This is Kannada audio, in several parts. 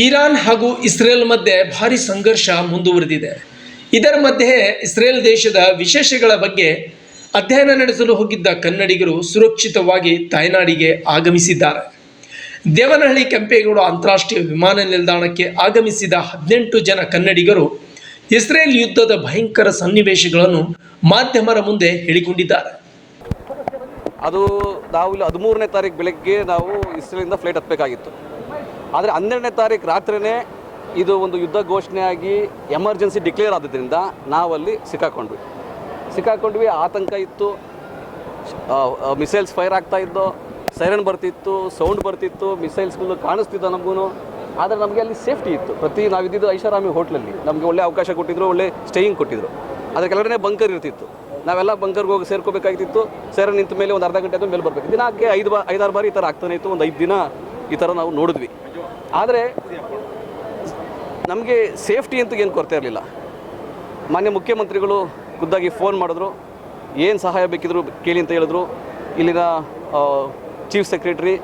ಇರಾನ್ ಹಾಗೂ ಇಸ್ರೇಲ್ ಮಧ್ಯೆ ಭಾರಿ ಸಂಘರ್ಷ ಮುಂದುವರೆದಿದೆ. ಇದರ ಮಧ್ಯೆ ಇಸ್ರೇಲ್ ದೇಶದ ವಿಶೇಷಗಳ ಬಗ್ಗೆ ಅಧ್ಯಯನ ನಡೆಸಲು ಹೋಗಿದ್ದ ಕನ್ನಡಿಗರು ಸುರಕ್ಷಿತವಾಗಿ ತಾಯ್ನಾಡಿಗೆ ಆಗಮಿಸಿದ್ದಾರೆ. ದೇವನಹಳ್ಳಿ ಕೆಂಪೇಗೌಡ ಅಂತಾರಾಷ್ಟ್ರೀಯ ವಿಮಾನ ನಿಲ್ದಾಣಕ್ಕೆ ಆಗಮಿಸಿದ ಹದಿನೆಂಟು ಜನ ಕನ್ನಡಿಗರು ಇಸ್ರೇಲ್ ಯುದ್ಧದ ಭಯಂಕರ ಸನ್ನಿವೇಶಗಳನ್ನು ಮಾಧ್ಯಮರ ಮುಂದೆ ಹೇಳಿಕೊಂಡಿದ್ದಾರೆ. ಅದು ನಾವು ಇಲ್ಲಿ ಹದಿಮೂರನೇ ತಾರೀಕು ಬೆಳಗ್ಗೆ ನಾವು ಇಸ್ರೇಲಿಂದ ಫ್ಲೈಟ್ ಹತ್ತಬೇಕಾಗಿತ್ತು. ಆದರೆ ಹನ್ನೆರಡನೇ ತಾರೀಕು ರಾತ್ರಿನೇ ಇದು ಒಂದು ಯುದ್ಧ ಘೋಷಣೆಯಾಗಿ ಎಮರ್ಜೆನ್ಸಿ ಡಿಕ್ಲೇರ್ ಆದ್ರಿಂದ ನಾವಲ್ಲಿ ಸಿಕ್ಕಾಕೊಂಡ್ವಿ. ಸಿಕ್ಕಾಕೊಂಡ್ವಿ, ಆತಂಕ ಇತ್ತು. ಮಿಸೈಲ್ಸ್ ಫೈರ್ ಆಗ್ತಾ ಇದ್ದು, ಸೈರನ್ ಬರ್ತಿತ್ತು, ಸೌಂಡ್ ಬರ್ತಿತ್ತು, ಮಿಸೈಲ್ಸ್ಗಳು ಕಾಣಿಸ್ತಿದ್ದ ನಮಗೂ ಆದರೆ ನಮಗೆ ಅಲ್ಲಿ ಸೇಫ್ಟಿ ಇತ್ತು. ಪ್ರತಿ ನಾವಿದ್ದಿದ್ದು ಐಷಾರಾಮಿ ಹೋಟ್ಲಲ್ಲಿ ನಮಗೆ ಒಳ್ಳೆ ಅವಕಾಶ ಕೊಟ್ಟಿದ್ರು, ಒಳ್ಳೆ ಸ್ಟೇಯಿಂಗ್ ಕೊಟ್ಟಿದ್ರು. ಅದಕ್ಕೆ ಕೆಳಗಡೆ ಬಂಕರ್ ಇರ್ತಿತ್ತು. ನಾವೆಲ್ಲ ಬಂಕರ್ಗೆ ಹೋಗಿ ಸೇರ್ಕೋಬೇಕಾಗಿತ್ತು ಸೈರನ್ ನಿಂತ ಮೇಲೆ ಒಂದು ಅರ್ಧ ಗಂಟೆ ಆದಮೇಲೆ ಮೇಲೆ ಬರಬೇಕು ದಿನಕ್ಕೆ ಐದು ಬಾ, ಐದಾರು ಬಾರಿ ಈ ಥರ ಆಗ್ತಾನೆ ಇತ್ತು. ಒಂದು ಐದು ದಿನ ಈ ಥರ ನಾವು ನೋಡಿದ್ವಿ. ಆದರೆ ನಮಗೆ ಸೇಫ್ಟಿ ಅಂತ ಏನು ಕೊರತೆ ಇರಲಿಲ್ಲ. ಮಾನ್ಯ ಮುಖ್ಯಮಂತ್ರಿಗಳು ಖುದ್ದಾಗಿ ಫೋನ್ ಮಾಡಿದ್ರು, ಏನು ಸಹಾಯ ಬೇಕಿದ್ರು ಕೇಳಿ ಅಂತ ಹೇಳಿದ್ರು. ಇಲ್ಲಿನ ಚೀಫ್ ಸೆಕ್ರೆಟ್ರಿ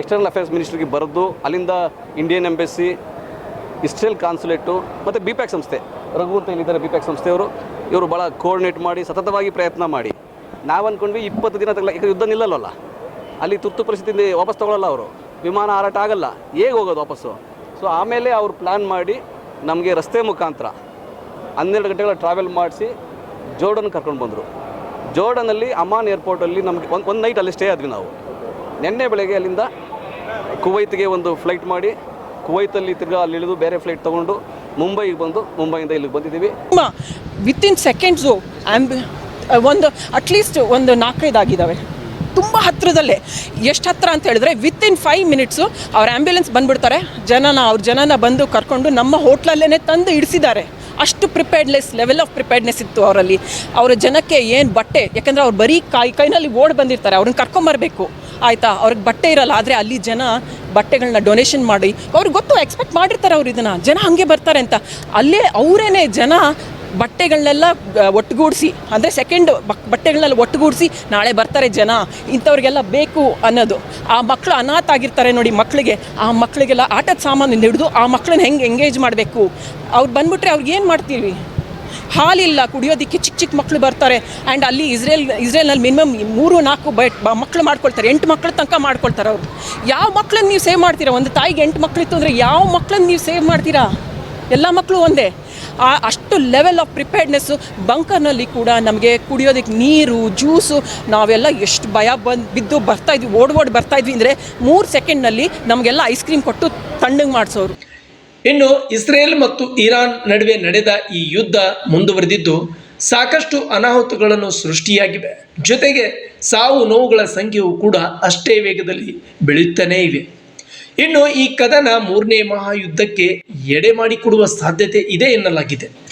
ಎಕ್ಸ್ಟರ್ನಲ್ ಅಫೇರ್ಸ್ ಮಿನಿಸ್ಟ್ರಿಗೆ ಬರೆದು, ಅಲ್ಲಿಂದ ಇಂಡಿಯನ್ ಎಂಬೆಸಿ ಇಸ್ರೇಲ್ ಕಾನ್ಸುಲೇಟು ಮತ್ತು ಬಿ ಪ್ಯಾಕ್ ಸಂಸ್ಥೆ, ರಘು ಅಂತ ಇಲ್ಲಿದ್ದಾರೆ ಬಿ ಪ್ಯಾಕ್ ಸಂಸ್ಥೆಯವರು, ಇವರು ಭಾಳ ಕೋರ್ಡಿನೇಟ್ ಮಾಡಿ, ಸತತವಾಗಿ ಪ್ರಯತ್ನ ಮಾಡಿ. ನಾವು ಅಂದ್ಕೊಂಡ್ವಿ ಇಪ್ಪತ್ತು ದಿನ ಈಗ ಯುದ್ಧ ನಿಲ್ಲಲ್ಲ ಅಲ್ಲಿ ತುರ್ತು ಪರಿಸ್ಥಿತಿಯಿಂದ ವಾಪಸ್ ತೊಗೊಳ್ಳಲ್ಲ ಅವರು. ವಿಮಾನ ಹಾರಾಟ ಆಗಲ್ಲ, ಹೇಗೆ ಹೋಗೋದು ವಾಪಸ್ಸು? ಸೊ ಆಮೇಲೆ ಅವರು ಪ್ಲ್ಯಾನ್ ಮಾಡಿ ನಮಗೆ ರಸ್ತೆ ಮುಖಾಂತರ ಹನ್ನೆರಡು ಗಂಟೆಗಳ ಟ್ರಾವೆಲ್ ಮಾಡಿಸಿ ಜೋರ್ಡನ್ ಕರ್ಕೊಂಡು ಬಂದರು. ಜೋರ್ಡನಲ್ಲಿ ಅಮಾನ್ ಏರ್ಪೋರ್ಟಲ್ಲಿ ನಮಗೆ ಒಂದು ಒಂದು ನೈಟ್ ಅಲ್ಲಿ ಸ್ಟೇ ಆದ್ವಿ ನಾವು. ನಿನ್ನೆ ಬೆಳಗ್ಗೆ ಅಲ್ಲಿಂದ ಕುವೈತ್ಗೆ ಒಂದು ಫ್ಲೈಟ್ ಮಾಡಿ, ಕುವೈತಲ್ಲಿ ತಿರ್ಗಾ ಅಲ್ಲಿ ಇಳಿದು ಬೇರೆ ಫ್ಲೈಟ್ ತೊಗೊಂಡು ಮುಂಬೈಗೆ ಬಂದು, ಮುಂಬೈಯಿಂದ ಇಲ್ಲಿಗೆ ಬಂದಿದ್ದೀವಿ. ವಿತಿನ್ ಸೆಕೆಂಡ್ಸು ಆ್ಯಂಬ್ ಒಂದು ಅಟ್ಲೀಸ್ಟ್ ಒಂದು ನಾಲ್ಕೈದು ಆಗಿದ್ದಾವೆ ತುಂಬ ಹತ್ತಿರದಲ್ಲೇ. ಎಷ್ಟು ಹತ್ತಿರ ಅಂತ ಹೇಳಿದ್ರೆ ವಿತಿನ್ ಫೈವ್ ಮಿನಿಟ್ಸು ಅವ್ರ ಆ್ಯಂಬ್ಯುಲೆನ್ಸ್ ಬಂದುಬಿಡ್ತಾರೆ. ಜನನ, ಅವ್ರ ಜನನ ಬಂದು ಕರ್ಕೊಂಡು ನಮ್ಮ ಹೋಟ್ಲಲ್ಲೇ ತಂದು ಇಡಿಸಿದ್ದಾರೆ. ಅಷ್ಟು ಪ್ರಿಪೇರ್ಡ್ನೆಸ್ ಲೆವೆಲ್ ಆಫ್ ಪ್ರಿಪೇರ್ಡ್ನೆಸ್ ಇತ್ತು ಅವರಲ್ಲಿ. ಅವರ ಜನಕ್ಕೆ ಏನು ಬಟ್ಟೆ, ಯಾಕಂದರೆ ಅವ್ರು ಬರೀ ಕೈ ಕೈನಲ್ಲಿ ಓಡ್ ಬಂದಿರ್ತಾರೆ. ಅವ್ರನ್ನ ಕರ್ಕೊಂಬರ್ಬೇಕು ಆಯಿತಾ? ಅವ್ರಿಗೆ ಬಟ್ಟೆ ಇರಲ್ಲ, ಆದರೆ ಅಲ್ಲಿ ಜನ ಬಟ್ಟೆಗಳನ್ನ ಡೊನೇಷನ್ ಮಾಡಿ, ಅವ್ರಿಗೆ ಗೊತ್ತು ಎಕ್ಸ್ಪೆಕ್ಟ್ ಮಾಡಿರ್ತಾರೆ ಅವ್ರು ಇದನ್ನು. ಜನ ಹಾಗೆ ಬರ್ತಾರೆ ಅಂತ. ಅಲ್ಲೇ ಅವರೇನೆ ಜನ ಬಟ್ಟೆಗಳನ್ನೆಲ್ಲ ಒಟ್ಟುಗೂಡಿಸಿ, ಅಂದರೆ ಸೆಕೆಂಡ್ ಬಟ್ಟೆಗಳನ್ನೆಲ್ಲ ಒಟ್ಟುಗೂಡಿಸಿ ನಾಳೆ ಬರ್ತಾರೆ ಜನ. ಇಂಥವ್ರಿಗೆಲ್ಲ ಬೇಕು ಅನ್ನೋದು. ಆ ಮಕ್ಕಳು ಅನಾಥ ಆಗಿರ್ತಾರೆ ನೋಡಿ ಮಕ್ಕಳಿಗೆ ಆ ಮಕ್ಕಳಿಗೆಲ್ಲ ಆಟದ ಸಾಮಾನು ಹಿಡಿದು ಆ ಮಕ್ಕಳನ್ನ ಹೆಂಗೆ ಎಂಗೇಜ್ ಮಾಡಬೇಕು? ಅವ್ರು ಬಂದ್ಬಿಟ್ರೆ ಅವ್ರಿಗೆ ಏನು ಮಾಡ್ತೀವಿ ಹಾಲಿಲ್ಲ, ಕುಡಿಯೋದಕ್ಕೆ ಚಿಕ್ಕ ಚಿಕ್ಕ ಮಕ್ಕಳು ಬರ್ತಾರೆ. ಆ್ಯಂಡ್ ಅಲ್ಲಿ ಇಸ್ರೇಲ್, ಇಸ್ರೇಲ್ನಲ್ಲಿ ಮಿನಿಮಮ್ ಮೂರು, ನಾಲ್ಕು ಬೈಟ್ ಮಕ್ಕಳು ಮಾಡ್ಕೊಳ್ತಾರೆ. ಎಂಟು ಮಕ್ಕಳ ತನಕ ಮಾಡ್ಕೊಳ್ತಾರೆ ಅವರು. ಯಾವ ಮಕ್ಕಳನ್ನ ನೀವು ಸೇವ್ ಮಾಡ್ತೀರಾ? ಒಂದು ತಾಯಿಗೆ ಎಂಟು ಮಕ್ಕಳಿತ್ತು ಅಂದರೆ ಯಾವ ಮಕ್ಕಳನ್ನ ನೀವು ಸೇವ್ ಮಾಡ್ತೀರಾ? ಎಲ್ಲ ಮಕ್ಕಳು ಒಂದೇ. ಆ ಅಷ್ಟು ಲೆವೆಲ್ ಆಫ್ ಪ್ರಿಪೇರ್ಡ್ನೆಸ್ಸು ಬಂಕರ್ನಲ್ಲಿ ಕೂಡ ನಮಗೆ ಕುಡಿಯೋದಕ್ಕೆ ನೀರು ಜ್ಯೂಸು ನಾವೆಲ್ಲ ಎಷ್ಟು ಭಯ ಬಂದು, ಬಿದ್ದು ಬರ್ತಾಯಿದ್ವಿ ಓಡ್ ಓಡ್ ಬರ್ತಾಯಿದ್ವಿ ಅಂದರೆ ಮೂರು ಸೆಕೆಂಡ್ನಲ್ಲಿ ನಮಗೆಲ್ಲ ಐಸ್ ಕ್ರೀಮ್ ಕೊಟ್ಟು ತಣ್ಣಗೆ ಮಾಡಿಸೋರು. ಇನ್ನು ಇಸ್ರೇಲ್ ಮತ್ತು ಇರಾನ್ ನಡುವೆ ನಡೆದ ಈ ಯುದ್ಧ ಮುಂದುವರೆದಿದ್ದು ಸಾಕಷ್ಟು ಅನಾಹುತಗಳನ್ನು ಸೃಷ್ಟಿಯಾಗಿವೆ. ಜೊತೆಗೆ ಸಾವು ನೋವುಗಳ ಸಂಖ್ಯೆಯು ಕೂಡ ಅಷ್ಟೇ ವೇಗದಲ್ಲಿ ಬೆಳೆಯುತ್ತಾನೇ ಇವೆ. ಇನ್ನು ಈ ಕದನ ಮೂರನೇ ಮಹಾಯುದ್ಧಕ್ಕೆ ಎಡೆ ಮಾಡಿಕೊಡುವ ಸಾಧ್ಯತೆ ಇದೆ ಎನ್ನಲಾಗಿದೆ.